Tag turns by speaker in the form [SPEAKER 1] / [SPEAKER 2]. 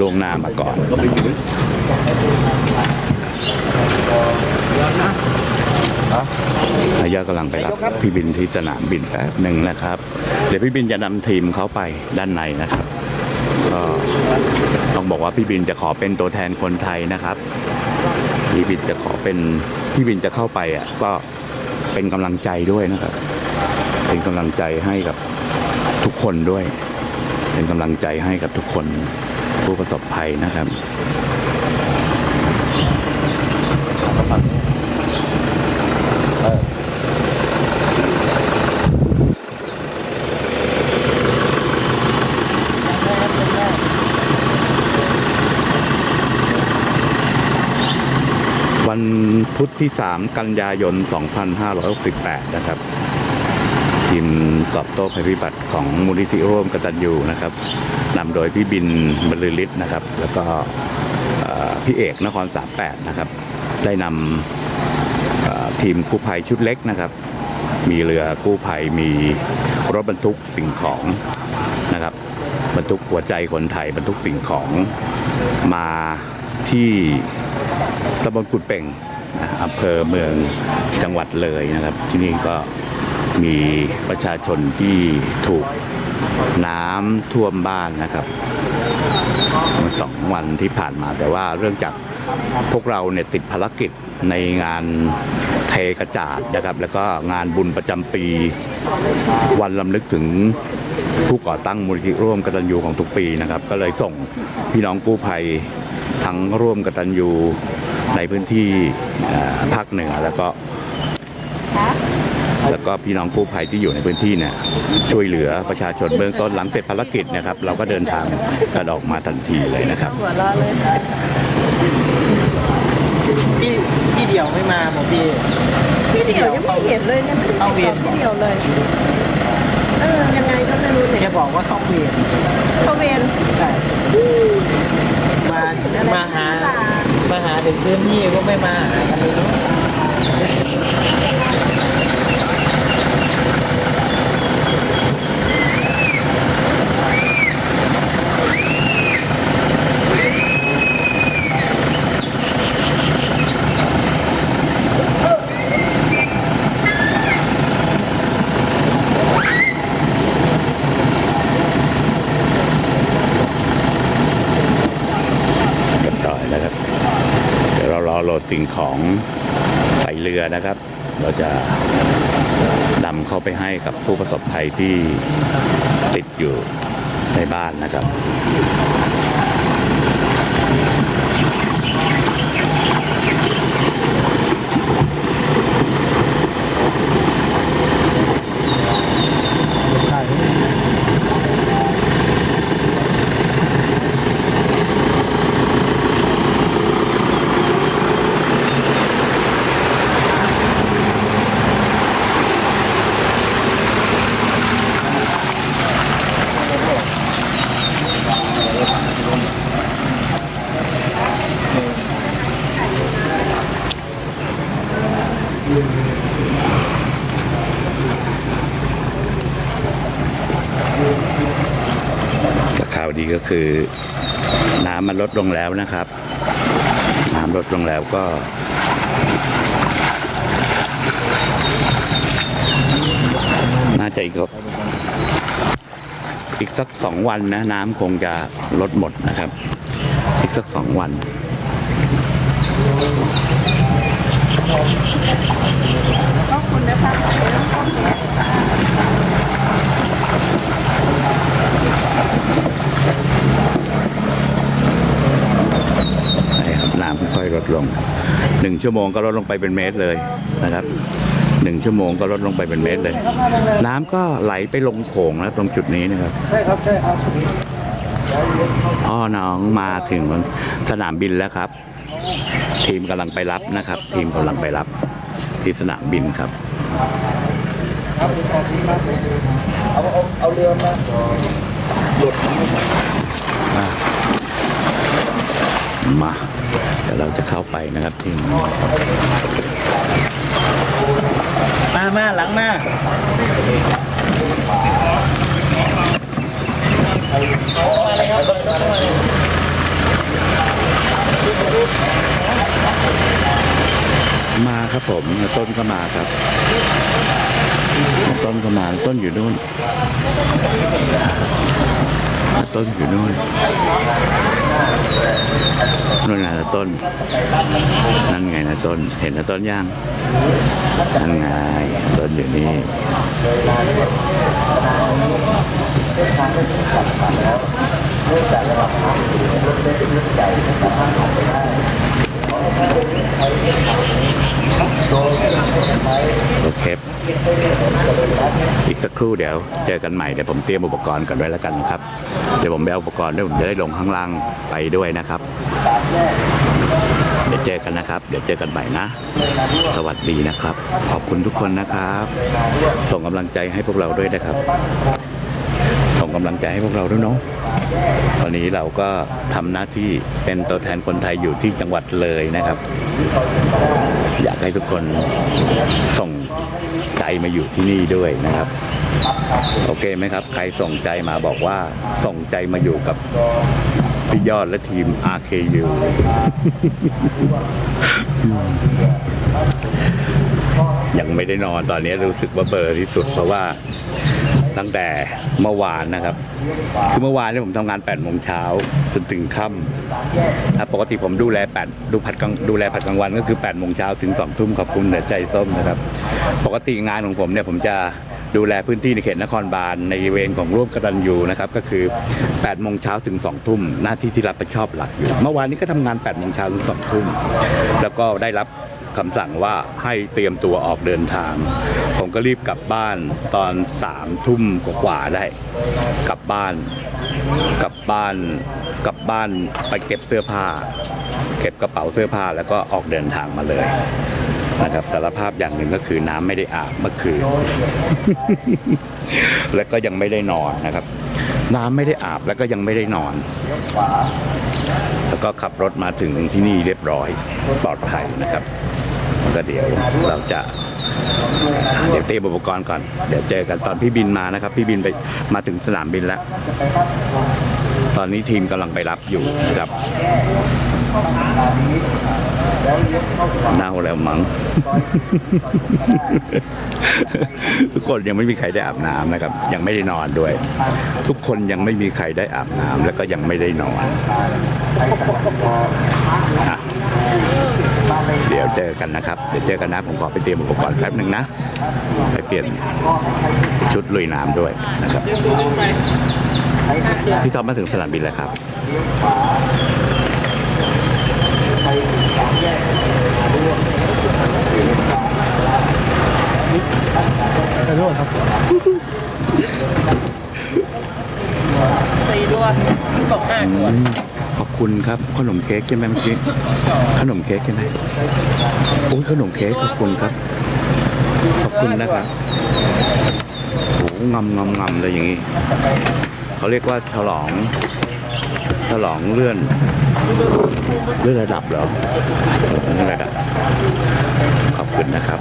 [SPEAKER 1] ล่วงหน้ามาก่อนนายกกำลังไปรับพี่บินที่สนามบินแป๊บหนึ่งนะครับ เดี๋ยวพี่บินจะนำทีมเขาไปด้านในนะครับก็ต้องบอกว่าพี่บินจะขอเป็นตัวแทนคนไทยนะครับ พี่บินจะขอเป็นพี่บินจะเข้าไปอะก็เป็นกำลังใจด้วยนะครับ เป็นกำลังใจให้กับทุกคนด้วย เป็นกำลังใจให้กับทุกคน ผู้ประสบภัยนะครับวันพุธที่ 3 กันยายน 2568 นะครับ ทีมตอบโต้ภัยพิบัติของมูลนิธิร่วมกตัญญูนะครับ นำโดยพี่บินบรรลือฤทธิ์นะครับ แล้วก็พี่เอกนคร 38 นะครับ ได้นำทีมกู้ภัยชุดเล็กนะครับ มีเรือกู้ภัยมีรถบรรทุกสิ่งของนะครับ บรรทุกหัวใจคนไทยบรรทุกสิ่งของมาที่ตำบลกุดเป่งนะอำเภอเมืองจังหวัดเลยนะครับ ที่นี่ก็มีประชาชนที่ถูก น้ำท่วมบ้านนะครับมื่อสองวันที่ผ่านมาแต่ว่าเรื่องจากพวกเราเนี่ยติดภารกิจในงานเทกระจาดนะครับ แล้วก็งานบุญประจำปี วันลำลึกถึงผู้ก่อตั้งมูลนิธิร่วมกตัญญูของทุกปีนะครับ ก็เลยส่งพี่น้องกู้ภัยทั้งร่วมกตัญญูในพื้นที่ภาคเหนือแล้วก็ แล้วก็พี่น้องกู้ภัยที่อยู่ในพื้นที่เนี่ยช่วยเหลือประชาชนเบื้องต้นหลังเสร็จภารกิจนะครับ เราก็เดินทางกระดออกมาทันทีเลยนะครับ
[SPEAKER 2] หัวเราะเลย
[SPEAKER 3] พี่พี่เดียวไม่มาผมพี่
[SPEAKER 2] พี่เดียวยังไม่เห็นเลยยังไม่ได้
[SPEAKER 3] เอา
[SPEAKER 2] ติด
[SPEAKER 3] เวี
[SPEAKER 2] ต่
[SPEAKER 3] ย
[SPEAKER 2] อนพี่เดียวเลยเออยังไงก็ไม่รู้
[SPEAKER 3] แก
[SPEAKER 2] เนี่ย
[SPEAKER 3] บอกว่าเข้าเวร
[SPEAKER 2] เขาเวร
[SPEAKER 3] ใช่มามาหามาหาถึงพื้นที่ก็ไม่มาหากันเลยเนอะ
[SPEAKER 1] เรียบร้อยแล้วครับ เดี๋ยวเรารอโหลด สิ่งของใส่เรือนะครับ เราจะนำเข้าไปให้กับผู้ประสบภัยที่ติดอยู่ในบ้านนะครับ ก็คือ น้ำมันลดลงแล้วนะครับ น้ำลดลงแล้วก็ น่าจะอีกอีกสักสองวันนะ น้ำคงจะลดหมดนะครับ อีกสักสองวัน 1 ชั่วโมงก็ลดลงไปเป็นเมตรเลยนะครับหนึ่งชั่วโมงก็ลดลงไปเป็นเมตรเลย น้ำก็ไหลไปลงโขงแล้วตรงจุดนี้นะครับ
[SPEAKER 3] ใช่ครับใช่ครับ
[SPEAKER 1] พ่อน้องมาถึงสนามบินแล้วครับ ทีมกำลังไปรับนะครับ ทีมกำลังไปรับที่สนามบินครับ
[SPEAKER 3] ครับเอาเอาเอาเรือมาหลด
[SPEAKER 1] มา เดี๋ยวเราจะเข้าไปนะครับที่มา
[SPEAKER 3] มาหลังมาอมาครับ
[SPEAKER 1] ผมต้นก็มาครับ ต้นก็มาต้นอยู่นู่น ต้นอยู่นู่น นู่นไงนะต้น นั่นไงนะต้น เห็นนะต้นย่างนั่นไงต้นอยู่นี่ โอเค อีกสัก ครู่เดี๋ยวเจอกันใหม่เดี๋ยวผมเตรียมอุปกรณ์ก่อนด้วยแล้วกันครับ เดี๋ยวผมไปเอาอุปกรณ์ด้วยผมจะได้ลงข้างล่างไปด้วยนะครับ เดี๋ยวเจอกันนะครับ เดี๋ยวเจอกันใหม่นะ สวัสดีนะครับ ขอบคุณทุกคนนะครับ ส่งกำลังใจให้พวกเราด้วยนะครับ ส่งกำลังใจให้พวกเราด้วยเนาะวันนี้เราก็ทำหน้าที่เป็นตัวแทนคนไทยอยู่ที่จังหวัดเลยนะครับ อยากให้ทุกคนส่งใจมาอยู่ที่นี่ด้วยนะครับ โอเคไหมครับ ใครส่งใจมาบอกว่าส่งใจมาอยู่กับพี่ยอดและทีม RKU ยังไม่ได้นอนตอนนี้รู้สึกว่าเบอร์ที่สุดเพราะว่าตั้งแต่เมื่อวานนะครับ คือเมื่อวานเนี่ยผมทำงาน8โมงเช้าจนถึงค่ำถ้าปกติผมดูแล8ดูผัดกลางดูแลผัดกลางวันก็คือ8โมงเช้าถึง2ทุ่มขอบคุณเหนือใจส้มนะครับ ปกติงานของผมเนี่ยผมจะ ดูแลพื้นที่ในเขตนครบาลในเวรของร่วมกตันยูนะครับก็คือ8โมงเช้าถึง2ทุ่มหน้าที่ที่รับผิดชอบหลักอยู่เมื่อวานนี้ก็ทำงาน8โมงเช้าถึง2ทุ่มแล้วก็ได้รับคำสั่งว่าให้เตรียมตัวออกเดินทาง ผมก็รีบกลับบ้านตอนสามทุ่มกว่าได้ กลับบ้าน กลับบ้าน กลับบ้านไปเก็บเสื้อผ้า เก็บกระเป๋าเสื้อผ้าแล้วก็ออกเดินทางมาเลย นะครับสารภาพอย่างหนึ่งก็คือน้ำไม่ได้อาบเมื่อคืน แล้วก็ยังไม่ได้นอนนะครับ น้ำไม่ได้อาบแล้วก็ยังไม่ได้นอน แล้วก็ขับรถมาถึงที่นี่เรียบร้อยปลอดภัยนะครับก็เดี๋ยวเราจะเดี๋ยวเตรียมอุปกรณ์ก่อน เดี๋ยวเจอกันตอนพี่บินมานะครับ พี่บินไปมาถึงสนามบินแล้ว ตอนนี้ทีมกำลังไปรับอยู่นะครับ เน่าแล้วมั้ง ทุกคนยังไม่มีใครได้อาบน้ำนะครับ ยังไม่ได้นอนด้วย ทุกคนยังไม่มีใครได้อาบน้ำแล้วก็ยังไม่ได้นอนอะเดี๋ยวเจอกันนะครับ เดี๋ยวเจอกันนะผมขอไปเตรียมอุปกรณ์แป๊บหนึ่งนะ ไปเปลี่ยนชุดลุยน้ำด้วยนะครับ พี่ท็อปมาถึงสนามบินแล้วครับ
[SPEAKER 3] ขอโทษครับสี่ตัวตกห้าตัว
[SPEAKER 1] ขอบคุณครับ ขนมเค้กใช่ไหมเมื่อกี้ขนมเค้กใช่ไหมโอ้ยขนมเค้กขอบคุณครับ ขอบคุณนะครับโอ้งำงำงำเลยอย่างนี้เขาเรียกว่าฉลอง ฉลองเลื่อนเลื่อนระดับเหรอเลื่อนระดับ ขอบคุณนะครับ